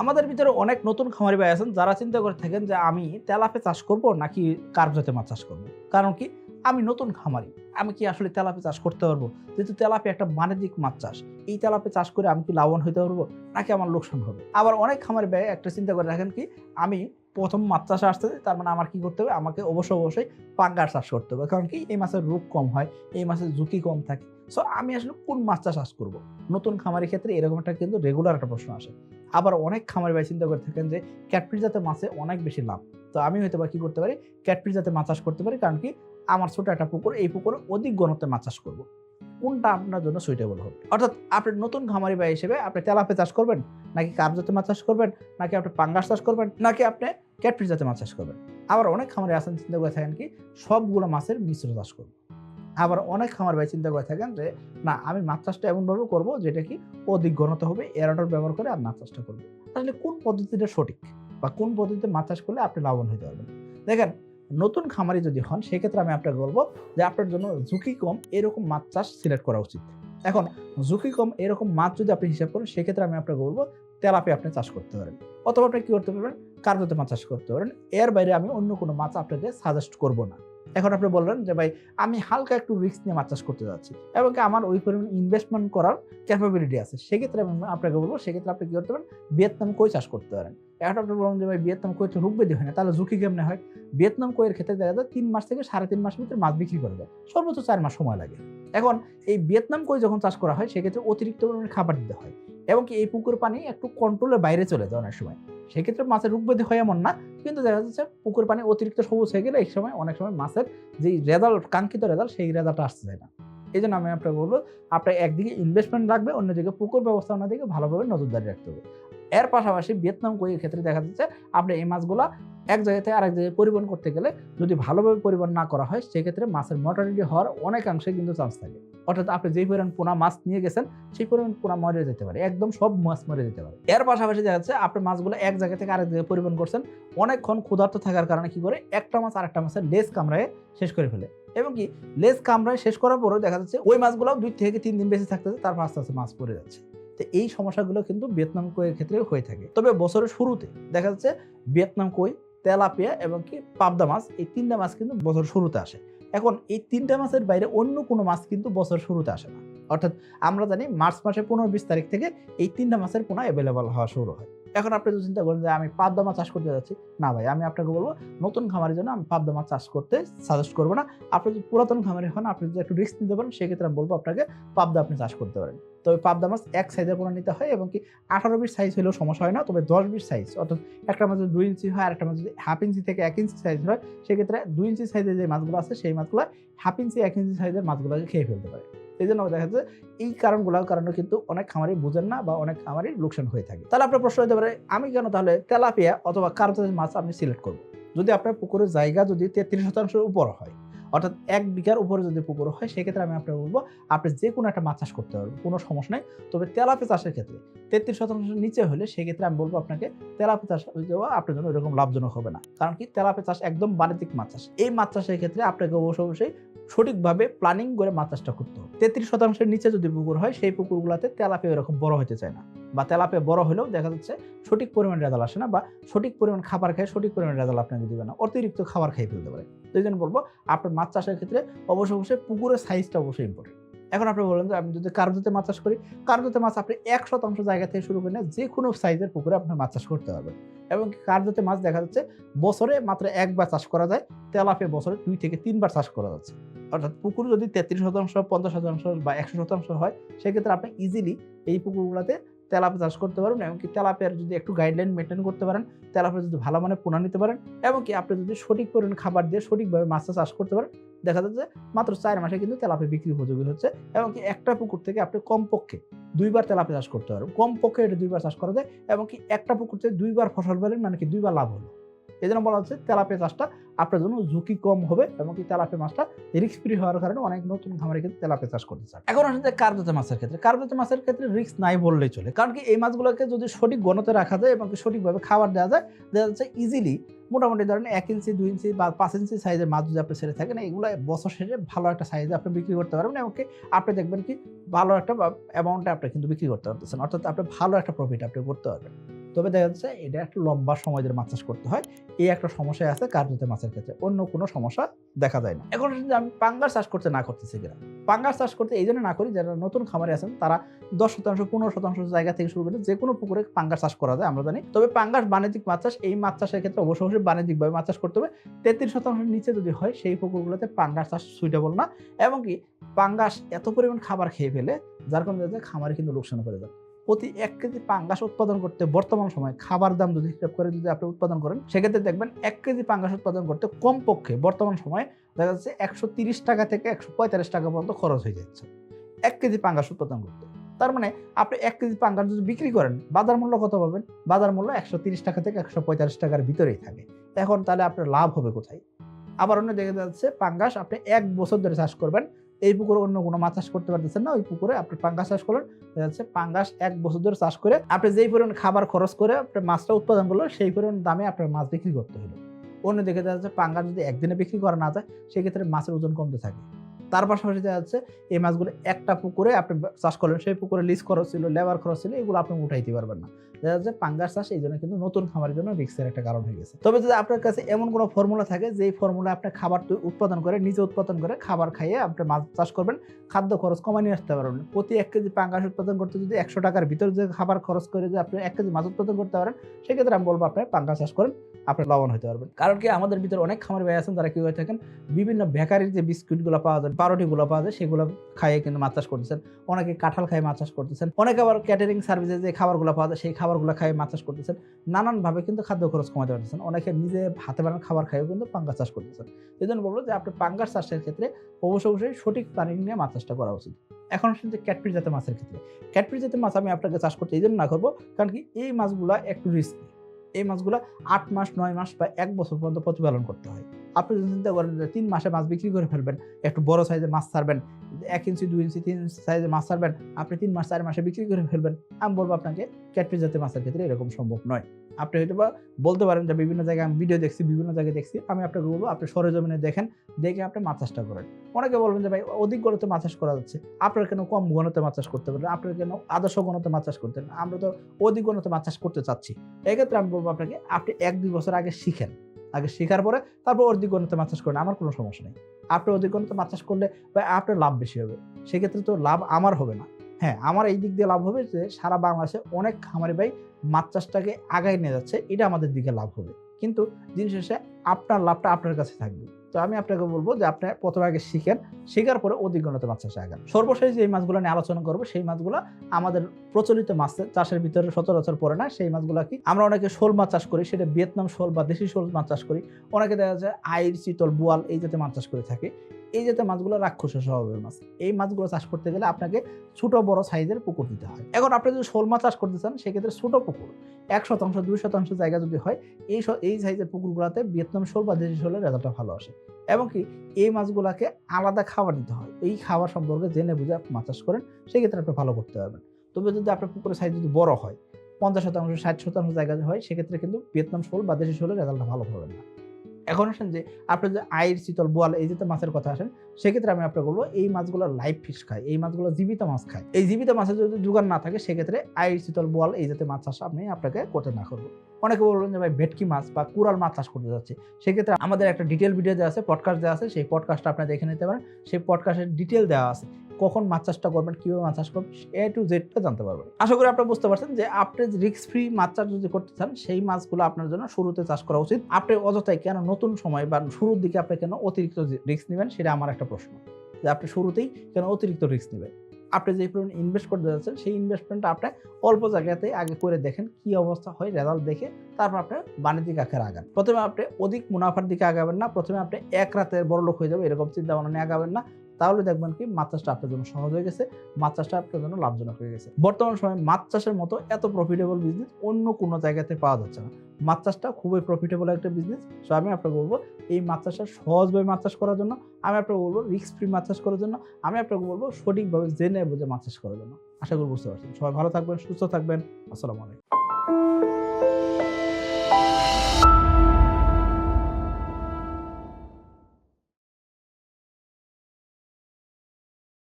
আমাদের ভিতরে অনেক নতুন খামারি ভাই আছেন, যারা চিন্তা করে থাকেন যে আমি তেলাপে চাষ করব নাকি কার্প জাতীয় মাছ চাষ করব? কারণ কি? আমি নতুন খামারি, আমি কি আসলে তেলাপে চাষ করতে পারব? যেহেতু তেলাপে একটা বাণিজ্যিক মাছ চাষ, এই তেলাপে চাষ করে আমি কি লাভবান হইতে পারব? নাকি আমার লোকসান হবে? আবার অনেক খামারি ব্যয় একটা চিন্তা করে রাখেন কি? আমি প্রথম মাছ চাষে আসতে তার মানে আমার কি করতে হবে? আমাকে অবশ্যই অবশ্যই পাঙ্গার চাষ করতে হবে। কারণ কি? এই মাছের রোগ কম হয়, এই মাছের ঝুঁকি কম থাকে। সো আমি আসলে কোন মাছটা চাষ করব? নতুন খামারের ক্ষেত্রে এরকম একটা কিন্তু রেগুলার একটা প্রশ্ন আসে। আবার অনেক খামারি ভাই চিন্তা করে থাকেন যে ক্যাটফিস জাতের মাছে অনেক বেশি লাভ। তো আমি হয়তো বা কি করতে পারি? ক্যাটফিস জাতের মাছ চাষ করতে পারি। কারণ কি? আমার ছোট একটা পুকুর, এই পুকুরে অধিক ঘনত্বে মাছ চাষ করব। কোনটা আপনার জন্য সুইটেবল হবে? অর্থাৎ আপনি নতুন খামারি ভাই হিসেবে আপনি তেলাপে চাষ করবেন, নাকি কাপ জাতের মাছ চাষ করবেন, নাকি আপনি পাঙ্গাস চাষ করবেন, নাকি আপনি ক্যাটফিস জাতের মাছ চাষ করবেন। আবার অনেক খামারি আছেন, চিন্তা করে থাকেন কি, সবগুলো মাছের মিশ্র চাষ করবেন আবার অনেক খামার ভাই চিন্তা করে থাকেন যে, না, আমি মাছ চাষটা এমনভাবে করব যেটা কি অধিক ঘনত্ব হবে, এরাডর ব্যবহার করে আর মাছ চাষটা করব। তাহলে কোন পদ্ধতিটা সঠিক? বা কোন পদ্ধতিতে মাছ চাষ করলে আপনি লাভবান হতে পারবেন? দেখেন নতুন খামারি যদি হন, সেক্ষেত্রে আমি আপনাকে বলব যে আপনার জন্য ঝুঁকি কম, এরকম মাছ চাষ সিলেক্ট করা উচিত। এখন, ঝুঁকি কম, এরকম মাছ যদি আপনি হিসাব করেন, সেক্ষেত্রে আমি আপনাকে বলব তেলাপে আপনি চাষ করতে পারেন। অথবা আপনি কী করতে পারবেন? কার্বোতে মাছ চাষ করতে পারেন। এর বাইরে আমি অন্য কোনো মাছ আপনাকে সাজেস্ট করব না। এখন আপনি বললেন যে, ভাই, আমি হালকা একটু রিস্ক নিয়ে মাছ চাষ করতে যাচ্ছি। এবং আমার ওই পরিমাণ ইনভেস্টমেন্ট করার ক্যাপাবিলিটি আছে। সেক্ষেত্রে আমি আপনাকে বলব, সেক্ষেত্রে আপনি কী করতে পারেন? ভিয়েতনাম কই চাষ করতে পারেন? আপনি বলুন যে ভাই না, তাহলে ঝুঁকি কেমনে হয়? ক্ষেত্রে দেখা যায় তিন মাস থেকে সাড়ে তিন ভিতরে মাছ বিক্রি করা সর্বোচ্চ চার মাস সময় লাগে। এখন এই যখন চাষ করা হয়, সেক্ষেত্রে অতিরিক্ত পরিমাণে খাবার দিতে হয় এবং কি এই পুকুর পানি একটু কন্ট্রোলের বাইরে চলে যায় অনেক সময়। সেক্ষেত্রে মাছের হয় এমন না, কিন্তু দেখা যাচ্ছে পুকুর পানি অতিরিক্ত সবুজ হয়ে গেলে এই সময় অনেক সময় মাছের যেই রেজাল্ট, কাঙ্ক্ষিত রেজাল্ট সেই রেজাল্টটা আসতে যায় না। এই জন্য আমি আপনাকে বলব, আপনার একদিকে ইনভেস্টমেন্ট রাখবে অন্যদিকে পুকুর ব্যবস্থাপনা দিকে ভালোভাবে নজরদারি রাখতে হবে। এর পাশাপাশি ভিয়েতনাম কইয়ের ক্ষেত্রে দেখা যাচ্ছে আপনি এই মাছগুলা এক জায়গা থেকে আরেক জায়গায় পরিবহন করতে গেলে যদি ভালোভাবে পরিবহন না করা হয়, সেক্ষেত্রে মাছের মর্টালিটি হওয়ার অনেকাংশে কিন্তু চান্স থাকে। অর্থাৎ আপনি যেই পরিমাণ পোনা মাছ নিয়ে গেছেন, সেই পরিমাণ পোনা মরে যেতে পারে, একদম সব মাছ মরে যেতে পারে। এর পাশাপাশি দেখা যাচ্ছে আপনি মাছগুলো এক জায়গা থেকে আরেক জায়গায় পরিবহন করছেন, অনেকক্ষণ ক্ষুধার্ত থাকার কারণে কি করে? একটা মাছ আরেকটা মাছের লেস কামড়ায় শেষ করে ফেলে। এবং কি? লেস কামড়ায় শেষ করার পরেও দেখা যাচ্ছে ওই মাছগুলো দুই থেকে তিন দিন বেঁচে থাকতেছে, তারপর আস্তে আস্তে মাছ পড়ে যাচ্ছে। তো এই সমস্যাগুলো কিন্তু ভিয়েতনাম কইয়ের ক্ষেত্রে হয়ে থাকে। তবে বছরের শুরুতে দেখা যাচ্ছে ভিয়েতনাম কই, তেলাপিয়া এবং কি পাবদা মাছ, এই তিনটা মাছ কিন্তু বছর শুরুতে আসে। এখন এই তিনটা মাছের বাইরে অন্য কোনো মাছ কিন্তু বছর শুরুতে আসে না। অর্থাৎ আমরা জানি মার্চ মাসের পনেরো বিশ তারিখ থেকে এই তিনটা মাছের পোনা অ্যাভেলেবল হওয়া শুরু হয়। এখন আপনি যদি চিন্তা করেন যে আমি পাবদা মাছ চাষ করতে যাচ্ছি, না ভাই, আমি আপনাকে বলব নতুন খামারের জন্য আমি পাবদা মাছ চাষ করতে সাজেস্ট করব না। আপনি যদি পুরাতন খামারে হন, আপনি যদি একটু রিস্ক নিতে পারেন, সেক্ষেত্রে আমি বলব আপনাকে পাবদা আপনি চাষ করতে পারেন। তবে পাবদা মাছ এক সাইজের পোনা নিতে হয় এবং কি আঠারো বিশ সাইজ হলেও সমস্যা হয় না, তবে দশ বিশ সাইজ অর্থাৎ একটা মাছ যদি দুই ইঞ্চি হয় আর একটা মাছ যদি হাফ ইঞ্চি থেকে এক ইঞ্চি সাইজ হয়, সেক্ষেত্রে দুই ইঞ্চি সাইজের যে মাছগুলো আছে, সেই মাছগুলো হাফ ইঞ্চি, এক ইঞ্চি সাইজের মাছগুলোকে খেয়ে ফেলতে পারে। এই জন্য দেখা যাচ্ছে এই কারণগুলোর কারণে কিন্তু অনেক খামারি বুঝেন না বা অনেক খামারি লোকসান হয়ে থাকে। তাহলে আপনার প্রশ্ন হতে পারে, আমি কেন তাহলে তেলাপিয়া অথবা কার্পের মাছ আমি সিলেক্ট করব? যদি আপনার পুকুরের জায়গা যদি তেত্রিশ শতাংশের উপর হয় অর্থাৎ এক বিঘার উপরে যদি পুকুর হয়, সেক্ষেত্রে আমি আপনাকে বলব, আপনি যে কোনো একটা মাছ চাষ করতে পারবেন, কোনো সমস্যা নেই। তবে তেলাপি চাষের ক্ষেত্রে তেত্রিশ শতাংশ নিচে হলে সেক্ষেত্রে আমি বলব আপনাকে, তেলাপি চাষ দেওয়া আপনার জন্য এরকম লাভজনক হবে না। কারণ কি? তেলাপি চাষ একদম বাণিজ্যিক মাছ চাষ। এই মাছ চাষের ক্ষেত্রে আপনাকে অবশ্য অবশ্যই সঠিকভাবে প্ল্যানিং করে মাছ চাষটা করতে হবে। তেত্রিশ শতাংশের নিচে যদি পুকুর হয়, সেই পুকুরগুলোতে তেলাপে এরকম বড় হতে চায় না। বা তেলাপে বড় হলেও দেখা যাচ্ছে সঠিক পরিমাণ রেজাল আসে না বা সঠিক পরিমাণ খাবার খায় সঠিক পরিমাণ রেজাল্ট আপনাকে দিবে না। অতিরিক্ত খাবার খাই ফেলতে পারে। তো এই জন্য বলব, আপনার মাছ চাষের ক্ষেত্রে অবশ্যই অবশ্যই পুকুরের সাইজটা অবশ্যই ইম্পর্টেন্ট এখন আপনি বলেন যে আমি যদি কার্যতে মাছ চাষ করি কার্যতে মাছ আপনি এক শতাংশ জায়গা থেকে শুরু করে যে কোনো সাইজের পুকুরে আপনি মাছ চাষ করতে পারবেন। এবং কার্যতে মাছ দেখা যাচ্ছে, বছরে মাত্র একবার চাষ করা যায় তেলাপে বছরে দুই থেকে তিনবার চাষ করা যাচ্ছে। অর্থাৎ পুকুর যদি তেত্রিশ শতাংশ, পঞ্চাশ শতাংশ বা একশো শতাংশ হয়, সেক্ষেত্রে আপনি ইজিলি এই পুকুরগুলোতে তেলাপে চাষ করতে পারেন এবং কি তেলাপের যদি একটু গাইডলাইন মেনটেন করতে পারেন তেলাপের যদি ভালো মানে পোনা নিতে পারেন এবং কি আপনি যদি সঠিক পরিমাণ খাবার দিয়ে সঠিকভাবে মাছটা চাষ করতে পারেন, দেখা যাচ্ছে মাত্র চার মাসে কিন্তু তেলাপে বিক্রি উপযোগী হচ্ছে এবং কি একটা পুকুর থেকে আপনি কমপক্ষে দুইবার তেলাপে চাষ করতে পারবেন। কমপক্ষে এটা দুইবার চাষ করা যায় এবং কি একটা পুকুর থেকে দুইবার ফসল পেলেন মানে কি দুইবার লাভ হলো। এই জন্য বলা হচ্ছে তেলাপে চাষটা আপনার জন্য ঝুঁকি কম হবে এবং কি তেলাপে মাছটা রিস্ক ফ্রি হওয়ার কারণে অনেক নতুন খামারে কিন্তু তেলাপে চাষ করতে চান। এখন আসলে যে কার্যতে মাছের ক্ষেত্রে। কার্যতে মাছের ক্ষেত্রে রিস্ক নাই বললেই চলে। কারণ কি এই মাছগুলোকে যদি সঠিক গণতে রাখা যায় এবং সঠিকভাবে খাবার দেওয়া যায় দেখা যাচ্ছে ইজিলি মোটামুটি ধরেন এক ইঞ্চি, দুই ইঞ্চি বা পাঁচ ইঞ্চি সাইজের মাছ যদি আপনি ছেড়ে থাকেন এগুলো বছর শেষে ভালো একটা সাইজে আপনি বিক্রি করতে পারবেন এবং আপনি দেখবেন কি ভালো একটা অ্যামাউন্টে আপনি কিন্তু বিক্রি করতে পারতেছেন। অর্থাৎ আপনি ভালো একটা প্রফিট আপনি করতে পারবেন। তবে দেখা যাচ্ছে এটা একটা লম্বা সময় ধরে মাছ চাষ করতে হয়। এই একটা সমস্যা আছে কার্যতে মাছের ক্ষেত্রে। অন্য কোনো সমস্যা দেখা যায় না। এখন আমি পাঙ্গাস চাষ করতে না করতেছি কিনা? পাঙ্গাস চাষ করতে এই জন্য না করি যারা নতুন খামারে আছেন, তারা দশ শতাংশ, পনেরো শতাংশ জায়গা থেকে শুরু করে যে কোনো পুকুরে পাঙ্গাস চাষ করা যায়, আমরা জানি। তবে পাঙ্গাস বাণিজ্যিক মাছ চাষ, এই মাছ চাষের ক্ষেত্রে অবশ্যই অবশ্যই বাণিজ্যিকভাবে মাছ চাষ করতে হবে। তেত্রিশ শতাংশের নিচে যদি হয়, সেই পুকুরগুলোতে পাঙ্গাস চাষ সুইটেবল না। এবং কি, পাঙ্গাস এত পরিমাণ খাবার খেয়ে ফেলে, যার কারণে খামারে কিন্তু লোকসান করে যায় প্রতি এক কেজি পাঙ্গাস উৎপাদন করতে বর্তমান সময় খাবার দাম যদি হিসাব করে যদি আপনি উৎপাদন করেন, সেক্ষেত্রে দেখবেন এক কেজি পাঙ্গাস উৎপাদন করতে কমপক্ষে বর্তমান সময়ে দেখা যাচ্ছে একশো টাকা থেকে একশো পঁয়তাল্লিশ টাকা পর্যন্ত খরচ হয়ে যাচ্ছে এক কেজি পাঙ্গাস উৎপাদন করতে। তার মানে আপনি এক কেজি পাঙ্গাস যদি বিক্রি করেন, বাজার মূল্য কত পাবেন? বাজার মূল্য একশো টাকা থেকে একশো পঁয়তাল্লিশ টাকার ভিতরেই থাকে। এখন তাহলে আপনার লাভ হবে কোথায়? আবার অন্য দেখা যাচ্ছে, পাঙ্গাস আপনি এক বছর ধরে চাষ করবেন এই পুকুরে অন্য কোনো মাছ চাষ করতে পারতেছেন না, ওই পুকুরে আপনি পাঙ্গাস চাষ করলেন। হচ্ছে পাঙ্গাস এক বছর ধরে চাষ করে আপনি যেই পরিমাণ খাবার খরচ করে আপনার মাছটা উৎপাদন করল সেই পরিমাণ দামে আপনার মাছ বিক্রি করতে হলো। অন্যদিকে দেখা যাচ্ছে পাঙ্গাস যদি একদিনে বিক্রি করা না যায়, সেক্ষেত্রে মাছের ওজন কমতে থাকে। তার পাশাপাশি দেখা যাচ্ছে এই মাছগুলো একটা পুকুরে আপনি চাষ করলেন, সেই পুকুরে লিজ খরচ ছিল লেবার খরচ ছিল, এগুলো আপনি উঠাইতে পারবেন না। দেখা যাচ্ছে পাঙ্গাস চাষ এই জন্য কিন্তু নতুন খামারের জন্য রিক্সের একটা কারণ হয়ে গেছে। তবে যদি আপনার কাছে এমন কোনো ফর্মুলা থাকে, যেই ফর্মুলা আপনি খাবার উৎপাদন করে, নিজে উৎপাদন করে, খাবার খাইয়ে আপনি মাছ চাষ করবেন, খাদ্য খরচ কমায় নিয়ে আসতে পারবেন প্রতি এক কেজি পাঙ্গাস উৎপাদন করতে যদি একশো টাকার ভিতরে যে খাবার খরচ করে যে আপনি এক কেজি মাছ উৎপাদন করতে পারেন, সেক্ষেত্রে আমি বলব আপনি পাঙ্গাস চাষ করেন, আপনি লাভবান হতে পারবেন। কারণ কি আমাদের ভিতরে অনেক খামার ভাই আছেন, যারা কি হয়ে থাকেন, বিভিন্ন বেকারির যে বিস্কুটগুলো পাওয়া যায় পাউরুটিগুলো পাওয়া যায়, সেগুলো খাইয়ে কিন্তু মাছ চাষ করতেছেন। অনেকে কাঁঠাল খাই মাছ চাষ করতেছেন, অনেকে আবার ক্যাটারিং সার্ভিসে যে খাবারগুলো পাওয়া যায়, সেই খাবারগুলো খাইয়ে মাছ চাষ করতেছেন। নানানভাবে কিন্তু খাদ্য খরচ কমাতে পারতেছেন। অনেকে নিজে হাতে বানানো খাবার খাইও কিন্তু পাঙ্গাস চাষ করতেছেন। এই জন্য বলব যে আপনি পাঙ্গাস চাষের ক্ষেত্রে অবশ্য অবশ্যই সঠিক প্ল্যানিং নিয়ে মাছ চাষটা করা উচিত। এখন আসলে যে ক্যাটফিস জাতের মাছের ক্ষেত্রে। ক্যাটফিস জাতের মাছ আমি আপনাকে চাষ করতে এই জন্য না করব, কারণ কি এই মাছগুলা একটু রিস্কি এই মাছগুলা আট মাস, নয় মাস বা এক বছর পর্যন্ত প্রতিপালন করতে হয়। আপনি যদি চিন্তা করেন যে তিন মাসে মাছ বিক্রি করে ফেলবেন, একটু বড় সাইজের মাছ ছাড়বেন, এক ইঞ্চি দুই ইঞ্চি তিন ইঞ্চি সাইজের মাছ ছাড়বেন, আপনি তিন মাস, চার মাসে বিক্রি করে ফেলবেন, আমি বলব আপনাকে ক্যাটফিস জাতীয় মাছের ক্ষেত্রে এরকম সম্ভব নয়। আপনি হয়তো বা বলতে পারেন যে বিভিন্ন জায়গায় আমি ভিডিও দেখছি, বিভিন্ন জায়গায় দেখছি, আমি আপনাকে বলব আপনি সরেজমিনে দেখেন, দেখে আপনি মাছ চাষটা করেন। অনেকে বলবেন যে ভাই, অধিক গণতে মাছ চাষ করা যাচ্ছে, আপনার কেন কম গণতে মাছ চাষ করতে পারেন, আপনার কেন আদর্শ গণতে মাছ চাষ করতেন আমরা তো অধিক গণতে মাছ চাষ করতে চাচ্ছি। এক্ষেত্রে আমি বলব আপনাকে, আপনি এক, দুই বছর আগে শিখেন। আগে শেখার পরে তারপর অর্ধিক গণিতে মাছ চাষ করেন, আমার কোনো সমস্যা নেই। আপনি অধিক গণিতে মাছ চাষ করলে বা আপনার লাভ বেশি হবে। সেক্ষেত্রে তো লাভ আমার হবে না। হ্যাঁ আমার এই দিক দিয়ে লাভ হবে যে সারা বাংলাদেশে অনেক খামারি ভাই মাছ চাষটাকে আগায় নিয়ে যাচ্ছে, এটা আমাদের দিকে লাভ হবে। কিন্তু দিন শেষে আপনার লাভটা আপনার কাছে থাকবে। তো আমি আপনাকে বলব যে আপনি প্রথমে আগে শিখেন, শেখার পরে অধিকগণতে মাছ চাষে আগান। সর্বশেষ যে মাছগুলো নিয়ে আলোচনা করব, সেই মাছগুলো আমাদের প্রচলিত মাছ, চাষের ভিতরে সচরাচর পড়ে না, সেই মাছগুলো কি আমরা অনেকে শোল মাছ চাষ করি, সেটা ভিয়েতনাম শোল বা দেশি শোল মাছ চাষ করি। অনেকে দেখা যায় আইর, চিতল, বোয়াল এই জাতীয় মাছ চাষ করে থাকে। এই জাতীয় মাছগুলো রাক্ষসের স্বভাবের মাছ। এই মাছগুলো চাষ করতে গেলে আপনাকে ছোট বড় সাইজের পুকুর দিতে হয়। এখন আপনি যদি শোল মাছ চাষ করতে চান, সেক্ষেত্রে ছোট পুকুর, এক শতাংশ, দুই শতাংশ জায়গা যদি হয়, এই এই সাইজের পুকুরগুলোতে ভিয়েতনাম শোল বা দেশি শোলের রেজাল্টটা ভালো আসে। এবং কি এই মাছগুলোকে আলাদা খাবার দিতে হয়। এই খাবার সম্পর্কে জেনে বুঝে আপনি মাছ চাষ করেন, সেক্ষেত্রে আপনি ভালো করতে পারবেন। তবে যদি আপনার পুকুরের সাইজ যদি বড় হয়, পঞ্চাশ শতাংশ, ষাট শতাংশ জায়গা হয়, সেক্ষেত্রে কিন্তু ভিয়েতনাম শোল বা দেশি শোলের রেজাল্টটা ভালো পাবেন না। এখন আসেন যে, আপনি যে আইর, শীতল, বোয়াল এই জাতীয় মাছের কথা আসেন, সেক্ষেত্রে আমি আপনাকে বলব, এই মাছগুলো লাইভ ফিশ খায়। এই মাছগুলো জীবিত মাছ খায়। এই জীবিত মাছের যদি যোগান না থাকে, সেক্ষেত্রে আয়ের শীতল, বোয়াল এই জাতীয় মাছ চাষ আপনি আপনাকে করতে না করব অনেকে বলবেন যে ভাই ভেটকি মাছ বা কুরাল মাছ চাষ করতে যাচ্ছে। সেক্ষেত্রে আমাদের একটা ডিটেল ভিডিও দেওয়া আছে পডকাস্ট দেওয়া আছে, সেই পডকাস্টটা আপনি দেখে নিতে পারেন। সেই পডকাস্টের ডিটেল দেওয়া আছে, কখন মাছ চাষটা করবেন, কীভাবে মাছ চাষ করবেন এ টু জেডটা জানতে পারবেন। আশা করি আপনি বুঝতে পারছেন যে আপনি রিস্ক ফ্রি মাছ চাষ যদি করতে চান, সেই মাছগুলো আপনার জন্য শুরুতে চাষ করা উচিত। আপনি অযথাই কেন নতুন সময় বা শুরুর দিকে আপনি কেন অতিরিক্ত রিস্ক নেবেন, সেটা আমার একটা প্রশ্ন। যে আপনি শুরুতেই কেন অতিরিক্ত রিস্ক নেবেন? আপনি যে পরিমাণ ইনভেস্ট করতে যাচ্ছেন, সেই ইনভেস্টমেন্টটা আপনি অল্প জায়গাতে আগে করে দেখেন কি অবস্থা হয় রেজাল্ট দেখে তারপর আপনি বাণিজ্যিক আকারে আগান। প্রথমে আপনি অধিক মুনাফার দিকে আগাবেন না, প্রথমে আপনি এক রাতে বড় লোক হয়ে যাবে এরকম চিন্তা ভাবনা নিয়ে আগাবেন না। তাহলে দেখবেন কি মাছ চাষটা আপনার জন্য সহজ হয়ে গেছে, মাছ চাষটা আপনার জন্য লাভজনক হয়ে গেছে। বর্তমান সময়ে মাছ চাষের মতো এত প্রফিটেবল বিজনেস অন্য কোনো জায়গাতে পাওয়া যাচ্ছে না। মাছ চাষটা খুবই প্রফিটেবল একটা বিজনেস সো আমি আপনাকে বলব এই মাছ চাষটা সহজভাবে মাছ চাষ করার জন্য, আমি আপনাকে বলব রিস্ক ফ্রি মাছ চাষ করার জন্য, আমি আপনাকে বলব সঠিকভাবে জেনে বুঝে মাছ চাষ করার জন্য। আশা করি বুঝতে পারছেন। সবাই ভালো থাকবেন, সুস্থ থাকবেন। আসসালামু আলাইকুম।